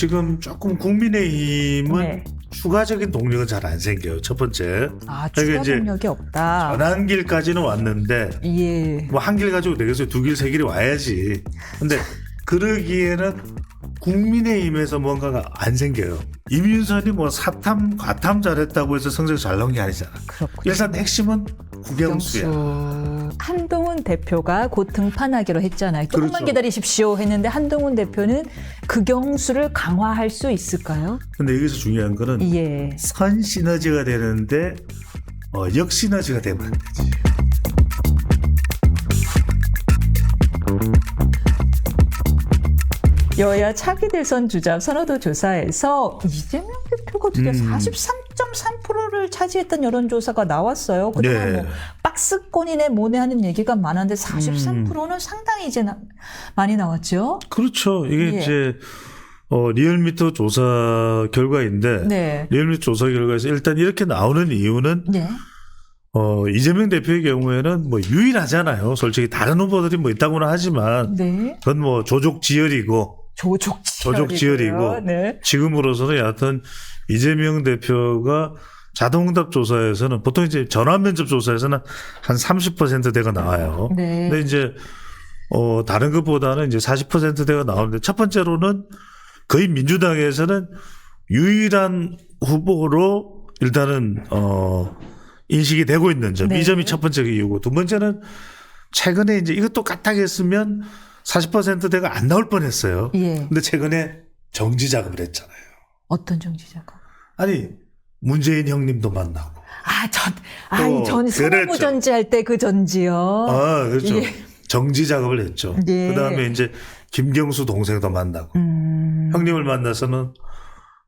지금 조금 국민의힘은 네. 추가적인 동력은 잘 안 생겨요. 첫 번째 아, 그러니까 추가 동력이 없다. 전환길까지는 왔는데 예. 뭐 한 길 가지고 되겠어요. 두 길, 세 길이 와야지. 근데 그러기에는 국민의힘에서 뭔가가 안 생겨요. 이민선이 뭐 사탐, 과탐 잘했다고 해서 성적 잘 나온 게 아니잖아. 그렇군요. 일단 핵심은 국영수야. 국영수. 한동훈 대표가 곧 등판하기로 했잖아요. 조금만 그렇죠. 기다리십시오 했는데 한동훈 대표는 극영수를 강화할 수 있을까요? 근데 여기서 중요한 거는 예. 선 시너지가 되는데 어, 역 시너지가 되면 안 되지. 여야 차기 대선 주자 선호도 조사에서 이재명 대표가 드디어 음. 43.3%를 차지했던 여론조사가 나왔어요. 그동안 네. 뭐 박스권이네 뭐네 하는 얘기가 많았는데 43%는 상당히 이제 나- 많이 나왔죠. 그렇죠. 이게 예. 이제 어, 리얼미터 조사 결과인데 네. 리얼미터 조사 결과에서 일단 이렇게 나오는 이유는 네. 어, 이재명 대표의 경우에는 뭐 유일하잖아요. 솔직히 다른 후보들이 뭐 있다고는 하지만 네. 그건 뭐 조족 지열이고 조족 조족 지열이고. 네. 지금으로서는 여하튼 이재명 대표가 자동응답 조사에서는 보통 이제 전화 면접 조사에서는 한 30%대가 나와요. 네. 근데 이제 어 다른 것보다는 이제 40%대가 나오는데 첫 번째로는 거의 민주당에서는 유일한 후보로 일단은 어 인식이 되고 있는 점. 네. 이 점이 첫 번째 이유고 두 번째는 최근에 이제 이것도 까딱 했으면 40%대가 안 나올 뻔했어요. 예. 근데 최근에 정지 작업을 했잖아요. 어떤 정치자가? 아니 문재인 형님도 만나고. 아, 전, 아, 또전 그랬죠. 전지 할 때 그 전지요. 아 그렇죠. 예. 정지 작업을 했죠. 예. 그 다음에 이제 김경수 동생도 만나고 음. 형님을 만나서는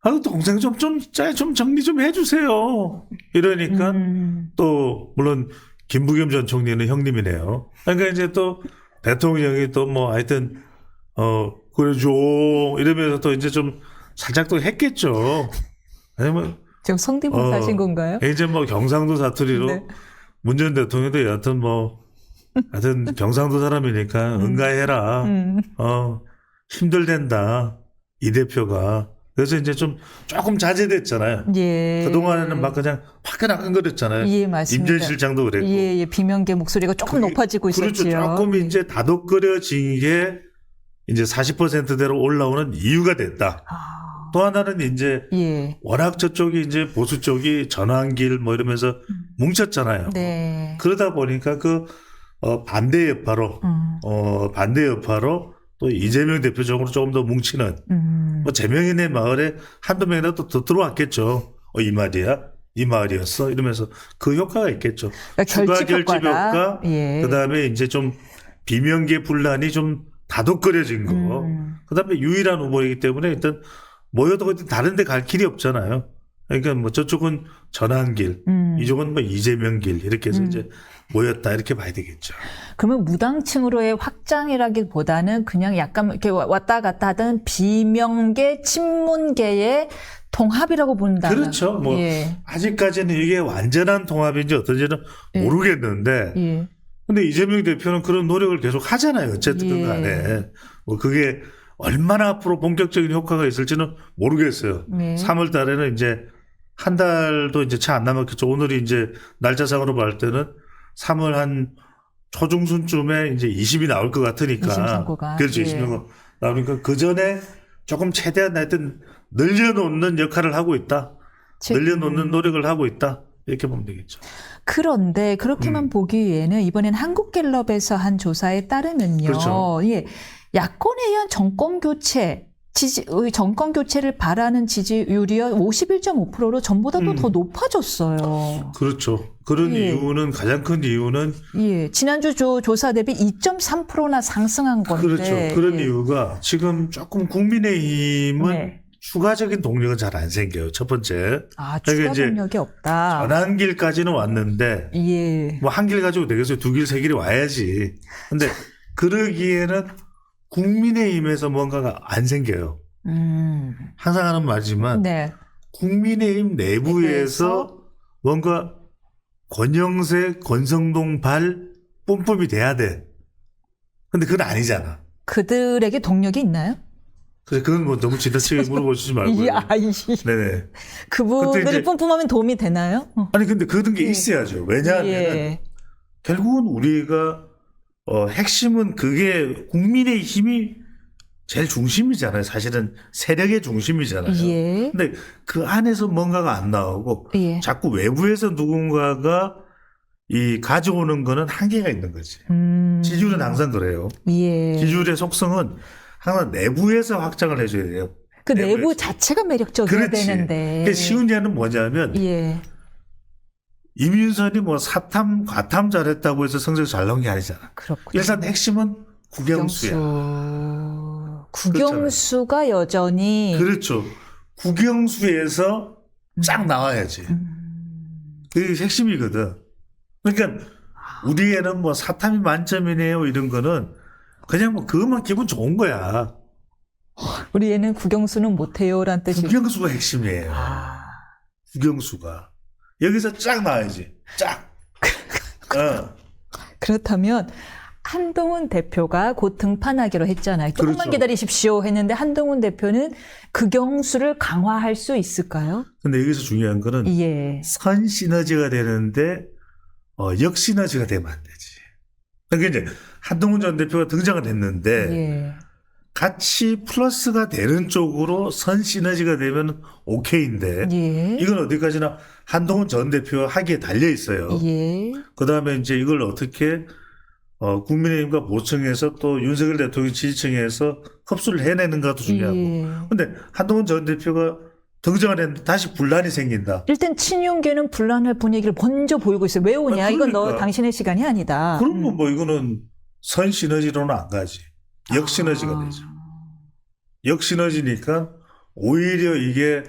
아 동생 좀 좀 좀 정리 좀 해주세요. 이러니까 음. 또 물론 김부겸 전 총리는 형님이네요. 그러니까 이제 또 대통령이 또 뭐 하여튼 어 그래줘 이러면서 또 이제 좀 살짝 또 했겠죠. 아니면 지금 성대모사 어. 하신 건가요? 이제 뭐 경상도 사투리로 네. 문전 대통령도 여하튼 뭐 하여튼 경상도 사람이니까 응가해라. 음. 어 힘들댄다 이 대표가 그래서 이제 좀 조금 자제됐잖아요. 예. 그동안에는 막 그냥 화끈화끈거렸잖아요. 예, 맞습니다. 임전 실장도 그랬고. 예, 예, 비명계 목소리가 조금 그게- 높아지고 그렇죠. 있었지요. 조금 예. 이제 다독거려진 게 이제 40%대로 올라오는 이유가 됐다. 아, 또 하나는 이제 예. 워낙 저쪽이 이제 보수 쪽이 전환길 뭐 이러면서 뭉쳤잖아요. 음. 네. 그러다 보니까 그 어, 반대 여파로 음, 어, 반대 여파로 또 이재명 대표 쪽으로 조금 더 뭉치는 음. 뭐 재명이네 마을에 한두 명이라도 더 들어왔겠죠. 어, 이 말이야? 이 마을이었어? 이러면서 그 효과가 있겠죠. 그러니까 추가 결집 효과다. 효과, 예. 그다음에 이제 좀 비명계 분란이 좀 다독거려진 거. 음. 그다음에 유일한 후보이기 때문에 일단 모여도 어디 다른 데 갈 길이 없잖아요. 그러니까 뭐 저쪽은 전환길, 음. 이쪽은 뭐 이재명 길 이렇게 해서 음. 이제 모였다 이렇게 봐야 되겠죠. 그러면 무당층으로의 확장이라기보다는 그냥 약간 이렇게 왔다 갔다 하던 비명계, 친문계의 통합이라고 본다. 그렇죠. 뭐 예. 아직까지는 이게 완전한 통합인지 어떤지는 예. 모르겠는데 예. 근데 이재명 대표는 그런 노력을 계속 하잖아요. 어쨌든 예. 간에. 뭐 그게 얼마나 앞으로 본격적인 효과가 있을지는 모르겠어요. 네. 3월 달에는 이제 한 달도 이제 채 안 남았겠죠. 오늘이 이제 날짜상으로 볼 때는 3월 한 초중순쯤에 이제 20이 나올 것 같으니까. 20 선거가. 그렇죠. 예. 20명 나오니까 그 전에 조금 최대한 하여튼 늘려놓는 역할을 하고 있다. 제- 늘려놓는 노력을 하고 있다. 이렇게 보면 되겠죠. 그런데 그렇게만 음. 보기에는 이번엔 한국갤럽에서 한 조사에 따르면요. 그렇죠. 예. 야권에 의한 정권 교체 지지 의 정권 교체를 바라는 지지율이 51.5%로 전보다도 음. 더 높아졌어요. 그렇죠. 그런 예. 이유는 가장 큰 이유는 예. 지난주 조, 조사 대비 2.3%나 상승한 건데. 그렇죠. 그런 예. 이유가 지금 조금 국민의힘은 네. 추가적인 동력은 잘 안 생겨요. 첫 번째. 아, 그러니까 추가 동력이 없다. 전환길까지는 왔는데 예. 뭐 한 길 가지고 되겠어요. 두 길, 세 길이 와야지. 근데 그러기에는 국민의힘에서 뭔가가 안 생겨요. 음. 항상 하는 말이지만 네. 국민의힘 내부에서 뭔가 권영세, 권성동 발 뿜뿜이 돼야 돼. 근데 그건 아니잖아. 그들에게 동력이 있나요? 그래서 그건 뭐 너무 지나치게 물어보시지 말고요. 이 아이 네네. 그분들이 이제- 뿜뿜하면 도움이 되나요? 어. 아니 근데 그런 게 예. 있어야죠. 왜냐하면 예. 결국은 우리가 어, 핵심은 그게 국민의 힘이 제일 중심이잖아요. 사실은 세력의 중심이잖아요. 예. 근데 그 안에서 뭔가가 안 나오고 예. 자꾸 외부에서 누군가가 이 가져오는 거는 한계가 있는 거지. 음. 지지율은 항상 그래요. 예. 지지율의 속성은 항상 내부에서 확장을 해줘야 돼요. 그. 내부 자체가 매력적이어야 그렇지. 되는데. 그 쉬운 예는 뭐냐면 예. 이민선이 뭐 사탐, 과탐 잘했다고 해서 성적 잘 나온 게 아니잖아. 그렇군요. 일단 핵심은 국영수야. 국영수. 국영수가 여전히 그렇죠. 국영수에서 쫙 나와야지. 음. 그게 핵심이거든. 그러니까 우리에는 뭐 사탐이 만점이네요 이런 거는 그냥 뭐 그것만 기분 좋은 거야. 우리 애는 국영수는 못해요란 뜻이. 국영수가 핵심이에요. 아. 국영수가 여기서 쫙 나와야지. 쫙. 어. 그렇다면 한동훈 대표가 곧 등판하기로 했잖아요. 조금만 그렇죠. 기다리십시오 했는데 한동훈 대표는 극영수를 강화할 수 있을까요? 근데 여기서 중요한 거는 예. 선 시너지가 되는데 어, 역 시너지가 되면 안 되지. 그러니까 이제 한동훈 전 대표가 등장을 했는데 예. 같이 플러스가 되는 쪽으로 선 시너지가 되면 오케이인데 예. 이건 어디까지나 한동훈 전 대표 하기에 달려 있어요. 예. 그 다음에 이제 이걸 어떻게 어, 국민의힘과 보청해서 또 윤석열 대통령 지지층에서 흡수를 해내는가도 중요하고. 예. 근데 한동훈 전 대표가 등장을 했는데 다시 분란이 생긴다. 일단 친윤계는 분란할 분위기를 먼저 보이고 있어요. 왜 오냐? 아, 이건 너 그러니까. 당신의 시간이 아니다. 그러면 음. 뭐 이거는 선 시너지로는 안 가지. 역 시너지가 아. 되죠. 역 시너지니까 오히려 이게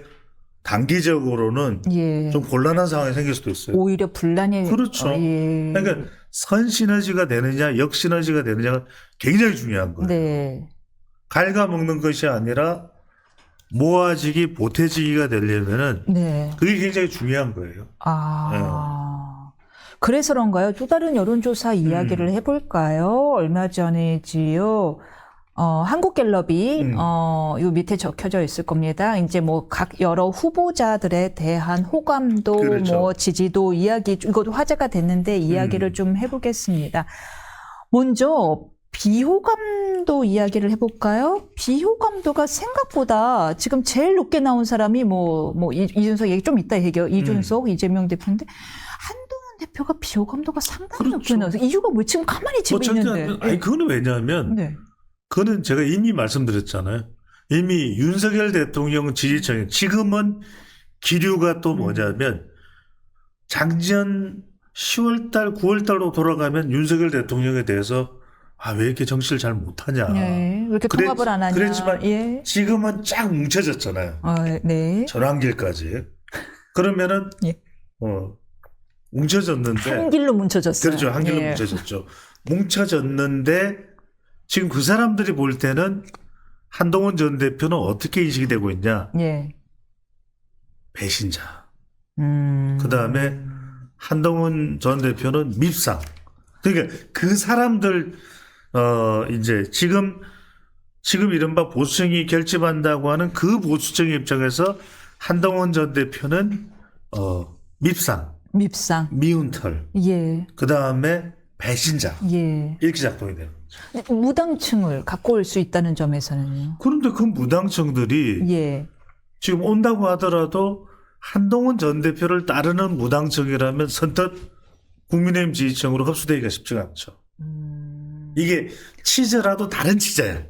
단기적으로는 예. 좀 곤란한 상황이 생길 수도 있어요. 오히려 분란이 그렇죠. 어, 예. 그러니까 선 시너지가 되느냐, 역 시너지가 되느냐가 굉장히 중요한 거예요. 네. 갉아먹는 것이 아니라 모아지기, 보태지기가 되려면은 네. 그게 굉장히 중요한 거예요. 아. 네. 그래서 그런가요? 또 다른 여론조사 음. 이야기를 해볼까요? 얼마 전에지요. 어, 한국갤럽이, 음. 어, 요 밑에 적혀져 있을 겁니다. 이제 뭐 각 여러 후보자들에 대한 호감도, 그렇죠. 뭐 지지도 이야기, 이것도 화제가 됐는데 이야기를 음. 좀 해보겠습니다. 먼저, 비호감도 이야기를 해볼까요? 비호감도가 생각보다 지금 제일 높게 나온 사람이 뭐, 뭐, 이- 이준석 얘기 좀 이따 얘기해요. 이준석, 음. 이재명 대표인데, 대표가 비호 감도가 상당히 높게 그렇죠. 나와서 이유가 뭐 지금 가만히 집에 뭐 절대 안 있는데. 돼. 아니 그거는 왜냐하면 네. 그거는 제가 이미 말씀드렸잖아요. 이미 윤석열 대통령 지지층 지금은 기류가 음. 또 뭐냐면 작년 10월달, 9월달로 돌아가면 윤석열 대통령에 대해서 아 왜 이렇게 정치를 잘 못하냐. 네. 왜 이렇게 그랬- 통합을 안 하냐. 그랬지만 예. 지금은 쫙 뭉쳐졌잖아요. 어, 네. 전환길까지. 그러면은 예. 어 뭉쳐졌는데 한 길로 뭉쳐졌어요. 그렇죠. 한 길로 예. 뭉쳐졌죠. 뭉쳐졌는데 지금 그 사람들이 볼 때는 한동훈 전 대표는 어떻게 인식이 되고 있냐? 예. 배신자. 음. 그 다음에 한동훈 전 대표는 밉상. 그러니까 그 사람들 어 이제 지금 지금 이른바 보수층이 결집한다고 하는 그 보수층의 입장에서 한동훈 전 대표는 어 밉상, 밉상. 미운 털, 예. 그 다음에 배신자 예. 이렇게 작동이 돼요. 무당층을 갖고 올 수 있다는 점에서는요. 그런데 그 무당층들이 예. 지금 온다고 하더라도 한동훈 전 대표를 따르는 무당층이라면 선뜻 국민의힘 지지층으로 흡수되기가 쉽지가 않죠. 음. 이게 치저라도 다른 치저야.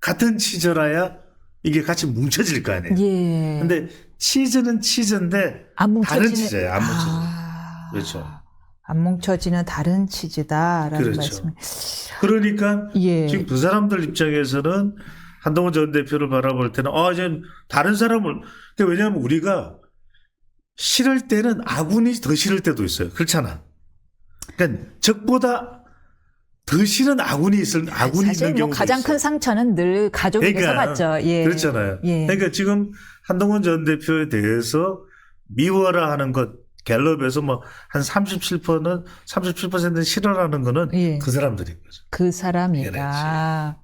같은 치저라야 이게 같이 뭉쳐질 거 아니에요. 예. 근데 치즈는 치즈인데 안 뭉쳐지는 다른 치즈예요, 안 뭉쳐지는. 아. 그렇죠. 안 뭉쳐지는 다른 치즈다라는 그렇죠. 말씀. 그러니까 예. 지금 그 사람들 입장에서는 한동훈 전 대표를 바라볼 때는 아 이제 다른 사람을 근데 왜냐하면 우리가 싫을 때는 아군이 더 싫을 때도 있어요. 그렇잖아. 그러니까 적보다 더 싫은 아군이 있을 아군이 사실 있는 뭐 경우도 가장 있어. 큰 상처는 늘 가족에게서 그러니까, 받죠. 예. 그렇잖아요. 예. 그러니까 지금 한동훈 전 대표에 대해서 미워라 하는 것 갤럽에서 뭐 한 37%는 37%는 싫어라는 거는 예. 그 사람들인 거죠. 그 사람이다.